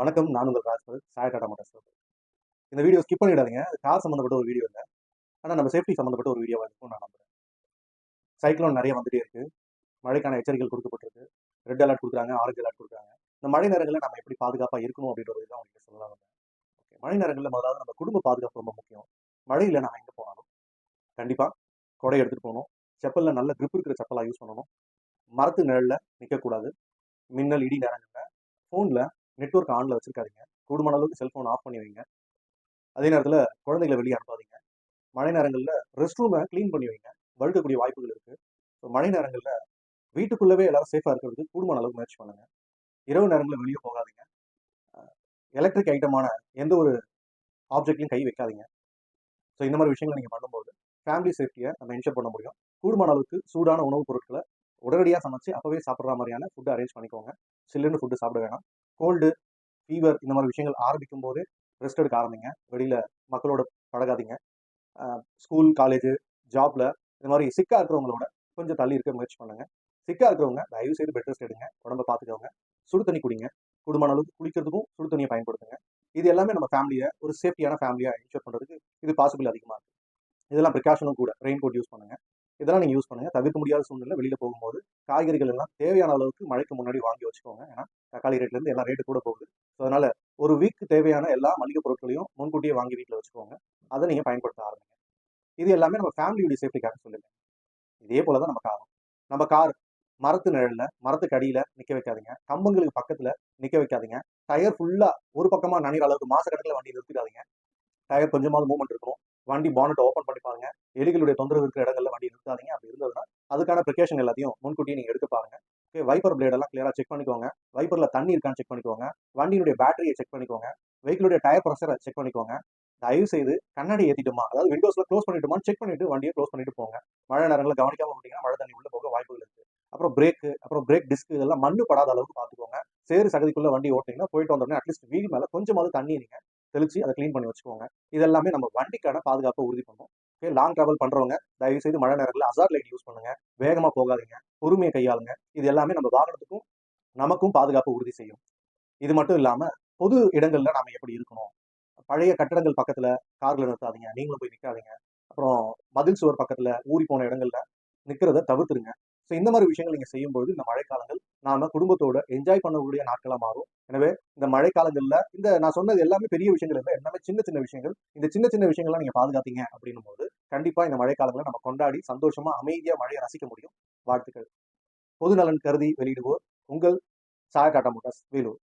வணக்கம். நான் உங்கள் ராஜ்பல் சாய் டாடா மோட்டார்ஸ் இந்த வீடியோ ஸ்கிப் பண்ணிடாதீங்க. அது கார் சம்மந்தப்பட்ட ஒரு வீடியோ இல்லை. ஆனால் நம்ம சேஃப்டி சம்மந்தப்பட்ட ஒரு வீடியோவாக இருக்கும் நான் நம்புறேன். சைக்ளோன் நிறைய வந்துட்டே இருக்குது மழைக்கான எச்சரிக்கைகள் கொடுக்கப்பட்டிருக்கு. ரெட் அலர்ட் கொடுக்குறாங்க ஆரஞ்சு அலர்ட் கொடுக்குறாங்க. இந்த மழை நேரங்களில் நம்ம எப்படி பாதுகாப்பாக இருக்கணும் அப்படின்ற ஒரு இதான் உங்களுக்கு சொல்லலாம் வந்தேன் ஓகே மழை நேரங்களில் முதலாவது நம்ம குடும்ப பாதுகாப்பு ரொம்ப முக்கியம். மழையில் நம்ம எங்கே போனாலும். கண்டிப்பாக கொடை எடுத்துகிட்டு போகணும். செப்பலில் நல்ல grip இருக்கிற செப்பலாக யூஸ் பண்ணணும். மரத்து நிழலில் நிற்கக்கூடாது மின்னல் இடி நேரங்களில் ஃபோனில் நெட்வொர்க் ஆனில் வச்சுருக்காதிங்க. கூடுமான அளவுக்கு செல்ஃபோன் ஆஃப் பண்ணி வைங்க. அதே நேரத்தில் குழந்தைகளை வெளியே அனுப்பாதீங்க. மழை நேரங்களில் ரெஸ்ட் ரூமை க்ளீன் பண்ணி வைங்க. வழுக்கக்கூடிய வாய்ப்புகள் இருக்குது ஸோ மழை நேரங்களில் வீட்டுக்குள்ளவே எல்லாரும் சேஃபாக இருக்கிறதுக்கு கூடுமான அளவுக்கு முயற்சி பண்ணுங்க. இரவு நேரங்களில் வெளியே போகாதீங்க. எலக்ட்ரிக் ஐட்டமான எந்த ஒரு ஆப்ஜெக்ட்லையும் கை வைக்காதீங்க. ஸோ இந்த மாதிரி விஷயங்களை நீங்கள் பண்ணும்போது ஃபேமிலி சேஃப்டியை நம்ம என்ஷூர் பண்ண முடியும். கூடுமான அளவுக்கு சூடான உணவுப் பொருட்களை உடனடியாக சமைச்சு அப்போவே சாப்பிட்ற மாதிரியான ஃபுட்டு அரேஞ்ச் பண்ணிக்கோங்க. சில்லுன்னு ஃபுட்டு சாப்பிட வேணாம். கோல்டு ஃபீவர் இந்த மாதிரி விஷயங்கள் ஆரம்பிக்கும் போது ரெஸ்ட் எடுக்க ஆரம்பிங்க. வெளியில் மக்களோட பழகாதீங்க. ஸ்கூல் காலேஜ் ஜாப்ல இந்த மாதிரி சிக்கா இருக்கிறவங்களோட கொஞ்சம் தள்ளி இருக்க முயற்சி பண்ணுங்க. சிக்கா இருக்கிறவங்க தயவு செய்து பெட் ரெஸ்ட் எடுங்க. உடம்ப பார்த்துக்கோங்க சுடு தண்ணி குடிங்க. குடும்பமான அளவுக்கு குளிக்கிறதுக்கும் சுடு தண்ணியை பயன்படுத்துங்க. இது எல்லாமே நம்ம ஃபேமிலியை ஒரு சேஃப்டியான ஃபேமிலியாக என்ஷூர் பண்ணுறதுக்கு இது பாசிபிள் அதிகமாக இருக்குது இதெல்லாம் ப்ரிகாஷனும் கூட. ரெயின் கோட் யூஸ் பண்ணுங்க. இதெல்லாம் நீங்கள் யூஸ் பண்ணுங்க. தவிர்க்க முடியாத சூழ்நிலை வெளியில் போகும்போது காய்கறிகள் எல்லாம் தேவையான அளவுக்கு மழைக்கு முன்னாடி வாங்கி வச்சுக்கோங்க. ஏன்னா தக்காளி ரேட்லேருந்து எல்லாம் ரேட்டு கூட போகுது. ஸோ அதனால ஒரு வீக் தேவையான எல்லா மளிகை பொருட்களையும் முன்கூட்டியே வாங்கி வீட்டில் வச்சுக்கோங்க. அதை நீங்கள் பயன்படுத்த ஆரம்பிங்க. இது எல்லாமே நம்ம ஃபேமிலியுடைய சேஃப்டிக்காக சொல்லுங்க. இதே போல தான் நம்ம காரும் நம்ம கார் மரத்து நிழலில் மரத்துக்கு அடியில நிற்க வைக்காதீங்க. கம்பங்களுக்கு பக்கத்துல நிற்க வைக்காதீங்க. டயர் ஃபுல்லா ஒரு பக்கமா நனைகிற அளவுக்கு மாசக்கணக்கில் வண்டி நிறுத்திடாதீங்க. டயர் கொஞ்சமாவது மூவ்மெண்ட் இருக்கணும். வண்டி பானட்டை ஓப்பன் பண்ணி பாருங்க எலிகளுடைய தொந்தரவு இருக்கிற இடங்கள்ல வண்டி நிறுத்தாதீங்க. அப்படி இருந்ததுன்னா அதுக்கான ப்ரிகாஷன் எல்லாத்தையும் முன்கூட்டியே நீங்கள் எடுத்து பாருங்க ஓகே வைப்பர் பிளேடெல்லாம் கிளியராக செக் பண்ணிக்கோங்க. வைப்பரில் தண்ணி இருக்கான்னு செக் பண்ணிக்கோங்க. வண்டியினுடைய பேட்டரியை செக் பண்ணிக்கோங்க. வெஹிக்கிளுடைய டயர் ப்ரெஷரை செக் பண்ணிக்கோங்க. தயவு செய்து கண்ணாடி ஏற்றிட்டுமா அதாவது விண்டோஸில் க்ளோஸ் பண்ணிட்டுமான்னு செக் பண்ணிட்டு வண்டியை க்ளோஸ் பண்ணிட்டு போங்க. மழை நேரங்களில் கவனிக்காமல் விட்டீங்கன்னா மழை தண்ணி உள்ள போக வாய்ப்புகள் இருக்குது அப்புறம் பிரேக்கு அப்புறம் பிரேக் டிஸ்க் இதெல்லாம் மண்ணு படாத அளவுக்கு பார்த்துக்கோங்க. சேறு சகதிக்குள்ளே வண்டி ஓட்டிங்கன்னா போயிட்டு வந்தோடனே அட்லீஸ்ட் வீல் மேலே கொஞ்சமாவது தண்ணி நீங்கள் தெளிச்சு அதை க்ளீன் பண்ணி வச்சுக்கோங்க இதெல்லாமே நம்ம வண்டிக்கான பாதுகாப்பை உறுதி பண்ணும். ஓகே லாங் ட்ராவல் பண்ணுறவங்க தயவு செய்து மழை நேரங்களில் அசார் லைட் யூஸ் பண்ணுங்க. வேகமாக போகாதீங்க. பொறுமையை கையாளுங்க. இது எல்லாமே நம்ம வாகனத்துக்கும் நமக்கும் பாதுகாப்பு உறுதி செய்யும். இது மட்டும் இல்லாமல் பொது இடங்கள்ல நாம் எப்படி இருக்கணும்? பழைய கட்டடங்கள் பக்கத்தில் காரில் நிறுத்தாதீங்க. நீங்களும் போய் நிற்காதீங்க அப்புறம் மதில் சுவர் பக்கத்தில் ஊறி போன இடங்கள்ல நிற்கிறத தவிர்த்துருங்க. ஸோ இந்த மாதிரி விஷயங்கள் நீங்கள் செய்யும்போது இந்த மழைக்காலங்கள் நாம குடும்பத்தோட என்ஜாய் பண்ணக்கூடிய நாட்களாக மாறும். எனவே இந்த மழைக்காலங்களில் இந்த நான் சொன்னது எல்லாமே பெரிய விஷயங்கள் இல்லை. எல்லாமே சின்ன சின்ன விஷயங்கள். இந்த சின்ன சின்ன விஷயங்கள்லாம் நீங்கள் பாதுகாத்தீங்க அப்படின்னும் போது கண்டிப்பாக இந்த மழைக்காலங்களை நம்ம கொண்டாடி சந்தோஷமா அமைதியாக மழையை ரசிக்க முடியும். வாழ்த்துக்கள். பொது நலன் கருதி வெளியிடுவோர் உங்கள் சாய டாட்டா மோட்டார்ஸ் வேலூர்.